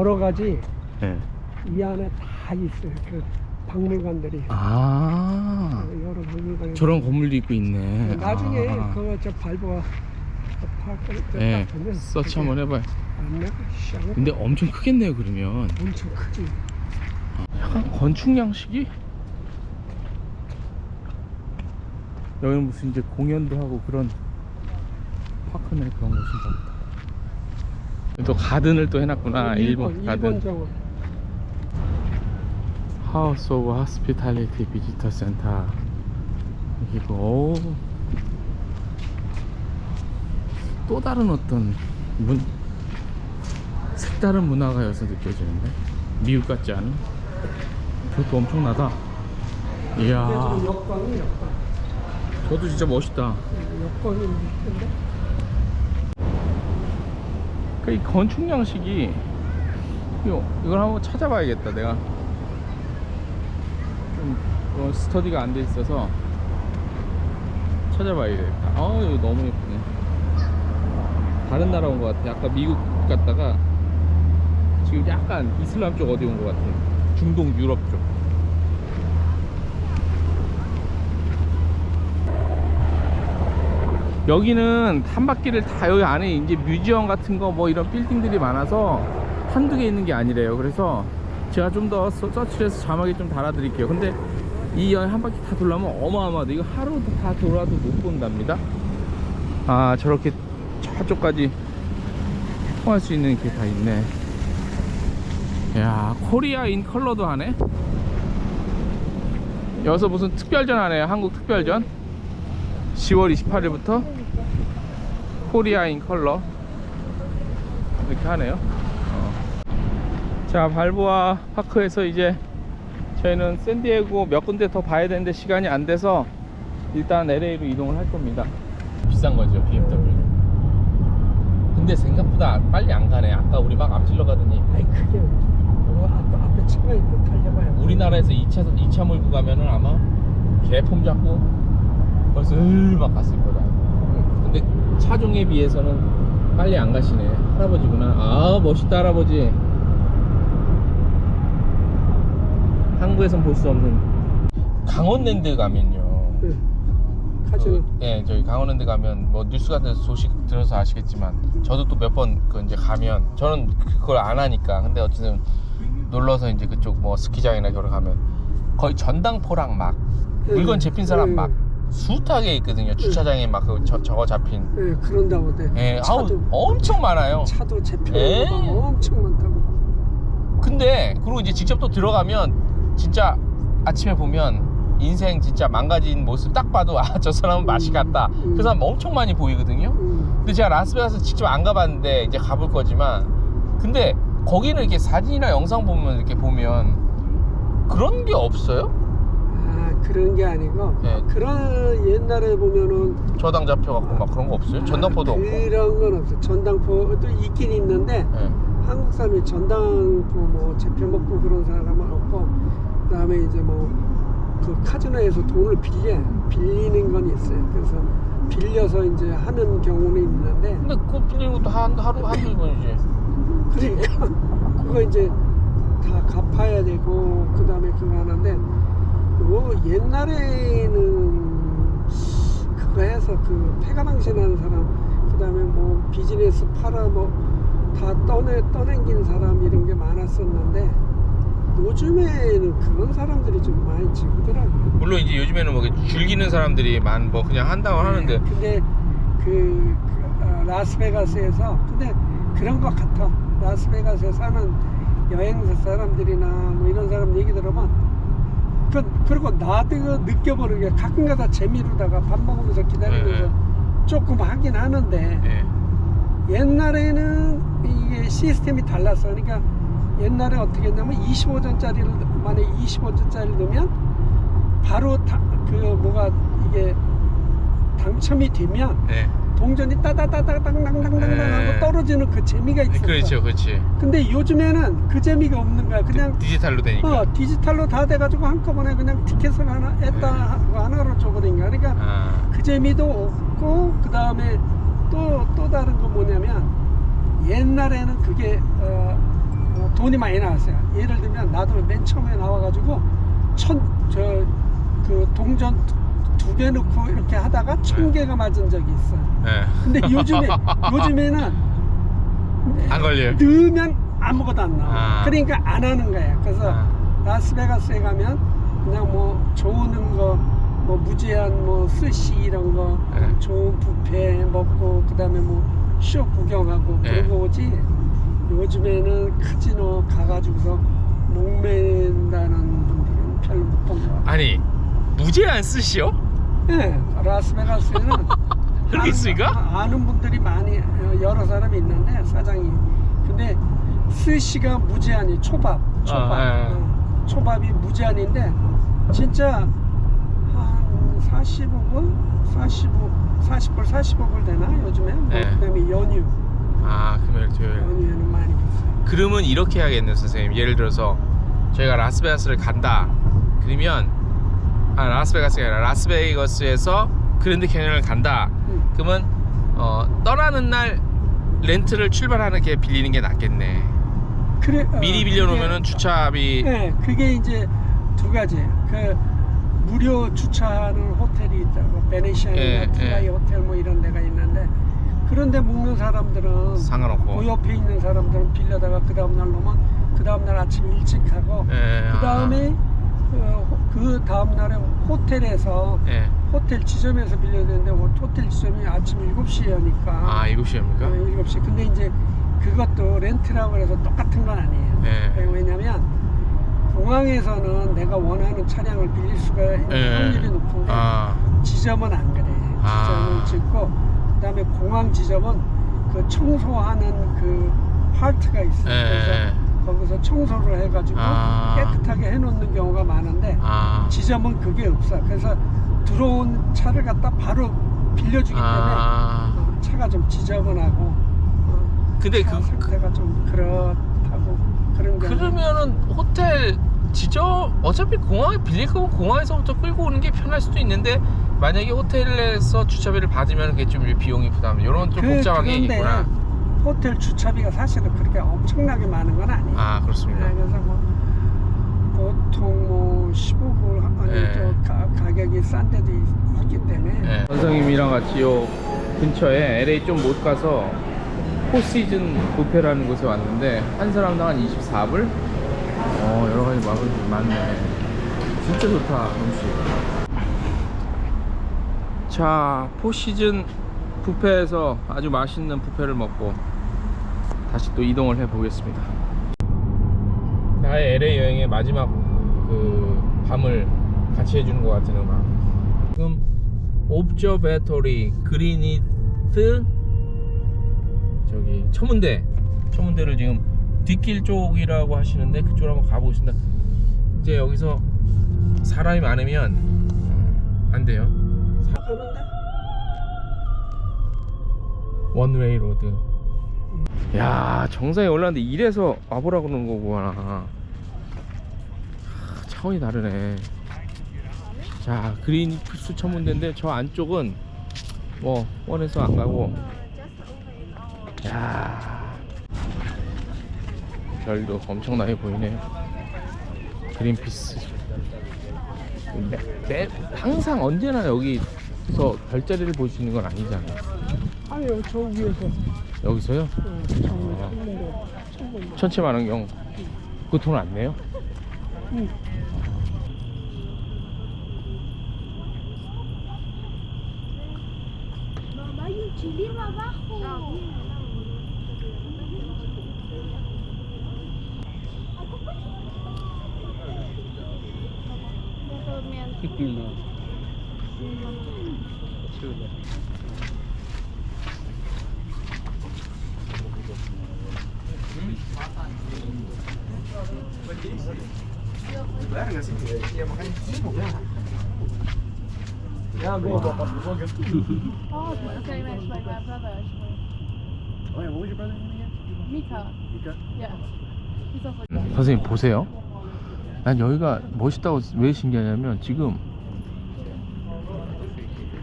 여러 가지 네. 이 안에 다 있어요. 그 박물관들이 아 어, 여러 박물관이 저런 건물도 있고 있네. 나중에 아. 그거 저 밟아 파크를 네, 딱 보면 서치 한번 해봐요. 시장 근데 엄청 크겠네요 그러면. 엄청 크지. 약간 건축 양식이 여기는 무슨 이제 공연도 하고 그런 파크네 그런 곳인가 보다. 또 가든을 또 해놨구나 일본, 일본 가든. 하우스 오브 하스피탈리티 비지터 센터 오. 또 다른 어떤 문 색다른 문화가 여기서 느껴지는데? 미국 같지 않은? 저것도 엄청나다. 이야. 저 역광이 역광. 저도 진짜 멋있다. 역광이 밑인데? 그 이 건축 양식이 이걸 한번 찾아봐야겠다 내가. 좀 어, 스터디가 안 돼 있어서 찾아봐야겠다. 아 이거 너무 예쁘네. 다른 나라 온 것 같아. 아까 미국 갔다가 지금 약간 이슬람 쪽 어디 온 것 같아. 중동 유럽 쪽 여기는 한 바퀴를 다 여기 안에 이제 뮤지엄 같은 거 뭐 이런 빌딩들이 많아서 한두 개 있는 게 아니래요. 그래서 제가 좀 더 서치를 해서 자막에 좀 달아 드릴게요. 근데 이 여행 한 바퀴 다 돌려면 어마어마하다. 이거 하루 다 돌아도 못 본답니다. 아, 저렇게 저쪽까지 통할 수 있는 게 다 있네. 야, 코리아 인 컬러도 하네. 여기서 무슨 특별전 하네요. 한국 특별전. 10월 28일부터 코리아인 컬러. 이렇게 하네요. 어. 자 발보아 파크에서 이제 저희는 샌디에고 몇 군데 더 봐야 되는데 시간이 안 돼서 일단 LA로 이동을 할 겁니다. 비싼 거죠 BMW 근데 생각보다 빨리 안 가네. 아까 우리 막 앞질러 가더니. 아이 크게 어, 앞, 앞에 차가 있고 달려봐야 우리나라에서 2차선 2차 몰고 가면은 아마 개폼 잡고 벌써 으막 갔을 거다. 근데 차종에 비해서는 빨리 안 가시네. 할아버지구나. 아 멋있다 할아버지. 한국에선 볼 수 없는 강원랜드 가면요. 네. 그, 예, 저희 강원랜드 가면 뭐 뉴스 같은 소식 들어서 아시겠지만 저도 또 몇 번 그 이제 가면 저는 그걸 안 하니까 근데 어쨌든 놀러서 이제 그쪽 뭐 스키장이나 저러 가면 거의 전당포랑 막 물건 잡힌 사람 네. 막 숱하게 있거든요 주차장에 막 그 저거 잡힌 네, 그런다고 돼. 예, 아우 차도 엄청 많아요 차도 에? 재편이 엄청 많다고. 근데 그리고 이제 직접 또 들어가면 진짜 아침에 보면 인생 진짜 망가진 모습 딱 봐도 아 저 사람은 맛이 갔다 음. 그 사람 엄청 많이 보이거든요 음. 근데 제가 라스베가스 직접 안 가봤는데 이제 가볼 거지만 근데 거기는 이렇게 사진이나 영상 보면 이렇게 보면 그런 게 없어요? 아 그런 게 아니고 네. 그런 옛날에 보면은 저당 잡혀갖고 막 그런 거 없어요? 전당포도 아, 없고 그런 건 없어. 전당포도 있긴 있는데 예. 한국 사람이 전당포 뭐 재표 먹고 그런 사람은 없고 그다음에 이제 뭐 그 카지노에서 돈을 빌려 빌리는 건 있어요. 그래서 빌려서 이제 하는 경우는 있는데 근데 그거 빌리는 것도 한, 하루 한두 번이지 그러니까 그거 이제 다 갚아야 되고 그 다음에 그거 하는데 요 옛날에는 그거 해서 그 폐가망신하는 사람 그 다음에 뭐 비즈니스 팔아 뭐 다 떠내 떠넘긴 사람 이런 게 많았었는데 요즘에는 그런 사람들이 좀 많이 지우더라고요. 물론 이제 요즘에는 뭐 즐기는 사람들이 많뭐 그냥 한다고 하는데 근데 그, 그 어, 라스베가스에서 근데 그런 것 같아. 라스베가스에 사는 여행사 사람들이나 뭐 이런 사람 얘기 들어보면 그, 그리고 나도 느껴보는 게 가끔가다 재미로다가 밥 먹으면서 기다리면서 네. 조금 하긴 하는데 예. 옛날에는 이게 시스템이 달랐어. 그러니까 옛날에 어떻게 했냐면 25전짜리를 만약에 25전짜리를 넣으면 바로 다, 그 뭐가 이게 당첨이 되면 예. 동전이 따다다다당당당당 네. 하고 떨어지는 그 재미가 있었어. 그렇죠 그렇지 근데 요즘에는 그 재미가 없는 거야. 그냥 디지털로 되니까 어, 디지털로 다 돼가지고 한꺼번에 그냥 티켓을 하나 했다 네. 하나로 줘버린 거야. 그러니까 아, 그 재미도 없고 그 다음에 또 또 다른 건 뭐냐면 옛날에는 그게 어, 어, 어, 돈이 많이 나왔어요. 예를 들면 나도 맨 처음에 나와가지고 천 저 그 동전 두 개 넣고 이렇게 하다가 천 개가 맞은 적이 있어. 네. 근데 요즘에 요즘에는 안 걸려요. 넣으면 아무것도 안 나와. 아. 그러니까 안 하는 거야. 그래서 아. 라스베가스에 가면 그냥 뭐 좋은 거, 뭐 무제한 뭐 스시 이런 거, 네. 좋은 뷔페 먹고 그다음에 뭐 쇼 구경하고 네. 그러고 오지. 요즘에는 카지노 가가지고서 목맨다는 분들은 별로 못 본 것 같아. 아니 무제한 쓰시오? 네, 라스베가스에는 그렇게 아는- 있습니까? 아- 아는 분들이 많이 어, 여러 사람이 있는데 사장이 근데 스시가 무제한이 초밥 초밥 아, 예. 어, 초밥이 무제한인데 진짜 한 45불 45 40불 45불 되나 요즘에 뭐 예. 그다음에 연휴 아 금요일 토요일. 연휴에는 많이 비싸요 그러면 이렇게 해야겠네요 선생님 예를 들어서 저희가 라스베가스를 간다 그러면 아 라스베가스가 아니라 라스베이거스에서 그랜드 캐년을 간다 음. 그러면 어, 떠나는 날 렌트를 출발하는 게 빌리는 게 낫겠네 그래, 어, 미리 빌려놓으면은 주차비 네, 그게 이제 두 가지. 그 무료 주차하는 호텔이 있다고 베네시아나 예, 트라이 예. 호텔 뭐 이런 데가 있는데 그런데 묵는 사람들은 상관없고 그 옆에 있는 사람들은 빌려다가 그 다음 날 오면 그 다음 날 아침 일찍 가고 예, 그 다음에 그 다음 날에 호텔에서 아, 예. 호텔 지점에서 빌려야 되는데 호텔 지점이 아침 7시여니까 아 7시입니까? 어, 7시. 근데 이제 그것도 렌트라고 해서 똑같은 건 아니에요. 예. 왜냐면 공항에서는 내가 원하는 차량을 빌릴 수가 있는 예. 확률이 높은데 아, 지점은 안 그래. 아. 지점을 짓고 그 다음에 공항 지점은 그 청소하는 그 파트가 있어요. 예, 그래서 예. 거기서 청소를 해가지고 아. 깨끗하게 해놓는 경우가 많은데 아, 지점은 그게 없어. 그래서 들어온 차를 갖다 바로 빌려주기 때문에 아. 어, 차가 좀 지저분하고 어, 근데 차 그- 상태가 좀 그렇다고 그런 경우. 그러면은 호텔 지점 어차피 공항에 빌릴 거면 공항에서부터 끌고 오는 게 편할 수도 있는데 만약에 호텔에서 주차비를 받으면 그게 좀 비용이 부담 이런 좀 그- 복잡하게 그런데 있구나 호텔 주차비가 사실은 그렇게 엄청나게 많은 건 아니에요. 아 그렇습니다 네, 그래서 뭐 보통 뭐 15불 아니 네. 또 가, 가격이 싼 데도 있, 있기 때문에 네. 선생님이랑 같이 요 근처에 LA 좀 못 가서 포시즌 뷔페라는 곳에 왔는데 한 사람당 한 24불? 어 여러 가지 맛이 많네 진짜 좋다 음식 자 포시즌 뷔페에서 아주 맛있는 뷔페를 먹고 다시 또 이동을 해 보겠습니다. 나의 LA 여행의 마지막 그 밤을 같이 해주는 것 같은 음악. 지금 옵저베토리 그리니트 저기 천문대 천문대를 지금 뒷길 쪽이라고 하시는데 그쪽으로 한번 가보겠습니다. 이제 여기서 사람이 많으면 어, 안 돼요. 그런데 원웨이 로드 야 정상에 올랐는데 이래서 와보라 그러는 거구나. 하, 차원이 다르네. 자 그린푸스 천문대인데 저 안쪽은 뭐 뻔해서 안 가고. 야. 별도 엄청나게 보이네요 그린피스. 매, 매, 항상 언제나 여기서 별자리를 볼 수 있는 건 아니잖아요 아니요 저 위에서 여기서요? 응, 저 천문대 천문대 천체 만원경 그 돈 안 내요? 응. Mamá, hay un chileno abajo. Oh, okay, that's like my brother actually. Oh, what was your brother's name again? Mika. Mika? Yeah. He's also 선생님 보세요 난 여기가 멋있다고 왜 신기하냐면 지금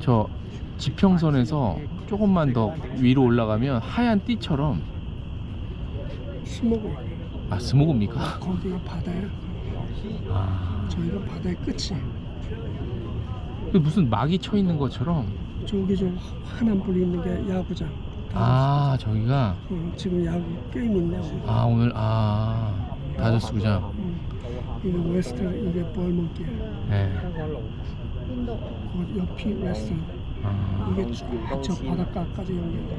저 지평선에서 조금만 더 위로 올라가면 하얀 띠처럼 스모그 아 스모그입니까? 거기가 바다야. 아 저희가 바다의 끝이. 그 무슨 막이 쳐 있는 것처럼 저기 저 환한 불이 있는 게 야구장. 아 저기가 어, 지금 야구 게임 있네. 오늘. 아 오늘 아 다저스 구장 음. 이게 웨스트 이게 볼먼길. 네. 그 옆이 웨스트. 아, 이게 쫙저 바닷가까지 연결돼.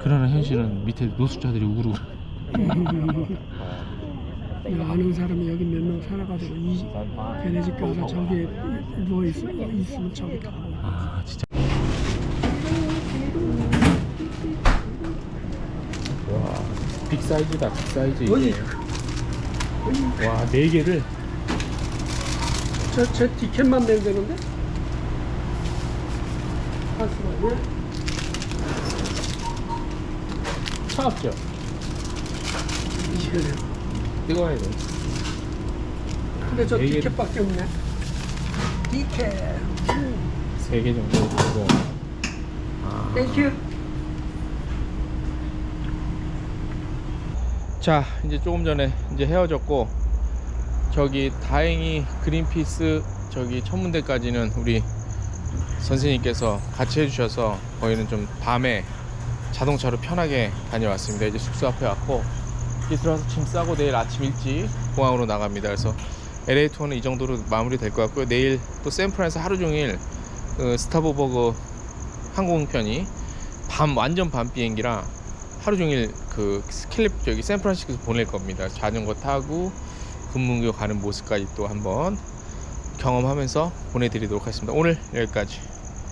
그러나 현실은 밑에 노숙자들이 우르르 내가 아는 사람이 여기 몇 명 살아가지고 이 걔네 집 가서 저기 누워 있, 있으면 저기 가. 아 진짜 와 빅사이즈다 빅사이즈. 이게 와 네 개를 저, 저 티켓만 내면 되는데? 잠시만요. 차갑죠? 이시간에. 뜨거워야 돼 근데 저네 개. 티켓밖에 없네. 티켓. 세 개 정도 아. 땡큐. 자 이제 조금 전에 이제 헤어졌고 저기 다행히 그린피스 저기 천문대까지는 우리 선생님께서 같이 해주셔서 거기는 좀 밤에 자동차로 편하게 다녀왔습니다 이제 숙소 앞에 왔고 이제 들어와서 짐 싸고 내일 아침 일찍 공항으로 나갑니다 그래서 LA 투어는 이 정도로 마무리 될 것 같고요 내일 또 샌프란에서 하루 종일 그 스타보버그 항공편이 밤 완전 밤 비행기라 하루 종일 그 스킬립 저기 샌프란시스코 보낼 겁니다. 자전거 타고 금문교 가는 모습까지 또 한번 경험하면서 보내드리도록 하겠습니다. 오늘 여기까지.